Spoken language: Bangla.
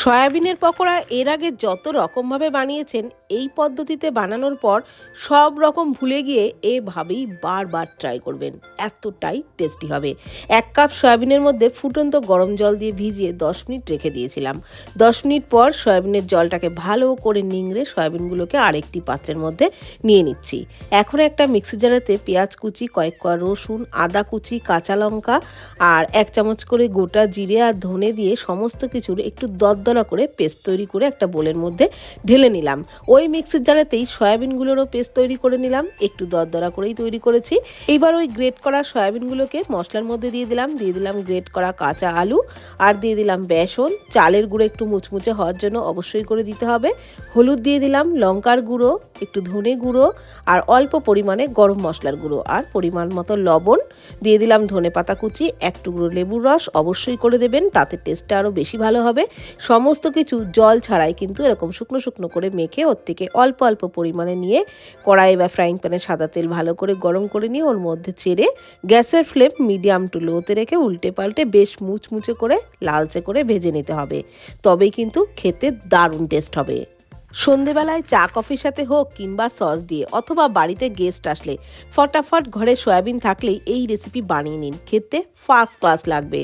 সয়াবিনের পকোড়া এর আগে যত রকমভাবে বানিয়েছেন, এই পদ্ধতিতে বানানোর পর সব রকম ভুলে গিয়ে এভাবেই বারবার ট্রাই করবেন। এতটাই টেস্টি হবে। এক কাপ সয়াবিনের মধ্যে ফুটন্ত গরম জল দিয়ে ভিজিয়ে দশ মিনিট রেখে দিয়েছিলাম। দশ মিনিট পর সয়াবিনের জলটাকে ভালো করে নিংড়ে সয়াবিনগুলোকে আরেকটি পাত্রের মধ্যে নিয়ে নিচ্ছি। এখন একটা মিক্সি জারেতে পেঁয়াজ কুচি, কয়েক কোয়া রসুন, আদা কুচি, কাঁচা লঙ্কা আর এক চামচ করে গোটা জিরে আর ধনে দিয়ে সমস্ত কিছুর একটু দরদরা করে পেস্ট তৈরি করে একটা বোলের মধ্যে ঢেলে নিলাম। ওই মিক্সির জারেতেই সয়াবিনগুলোরও পেস্ট তৈরি করে নিলাম। একটু দরদরা করেই তৈরি করেছি। এইবার ওই গ্রেট করা সয়াবিনগুলোকে মশলার মধ্যে দিয়ে দিলাম। দিয়ে দিলাম গ্রেট করা কাঁচা আলু আর দিয়ে দিলাম বেসন। চালের গুঁড়ো একটু মুচমুচে হওয়ার জন্য অবশ্যই করে দিতে হবে। হলুদ দিয়ে দিলাম লঙ্কার গুঁড়ো, একটু ধনে গুঁড়ো আর অল্প পরিমাণে গরম মশলার গুঁড়ো আর পরিমাণ মতো লবণ। দিয়ে দিলাম ধনে পাতা কুচি, এক টুকরো লেবুর রস। অবশ্যই করে দেবেন, তাতে টেস্টটা আরও বেশি ভালো হবে। সমস্ত কিছু জল ছাড়াই কিন্তু এরকম শুকনো শুকনো করে মেখে ওর থেকে অল্প অল্প পরিমাণে নিয়ে কড়াই বা ফ্রাইং প্যানে সাদা তেল ভালো করে গরম করে নিয়ে ওর মধ্যে ছেড়ে গ্যাসের ফ্লেম মিডিয়াম টু লোতে রেখে উল্টে পাল্টে বেশ মুচমুচে করে লালচে করে ভেজে নিতে হবে। তবেই কিন্তু খেতে দারুণ টেস্ট হবে। সন্ধেবেলায় চা, কফির সাথে হোক কিংবা সস দিয়ে অথবা বাড়িতে গেস্ট আসলে ফটাফট ঘরে সয়াবিন থাকলেই এই রেসিপি বানিয়ে নিন। খেতে ফার্স্ট ক্লাস লাগবে।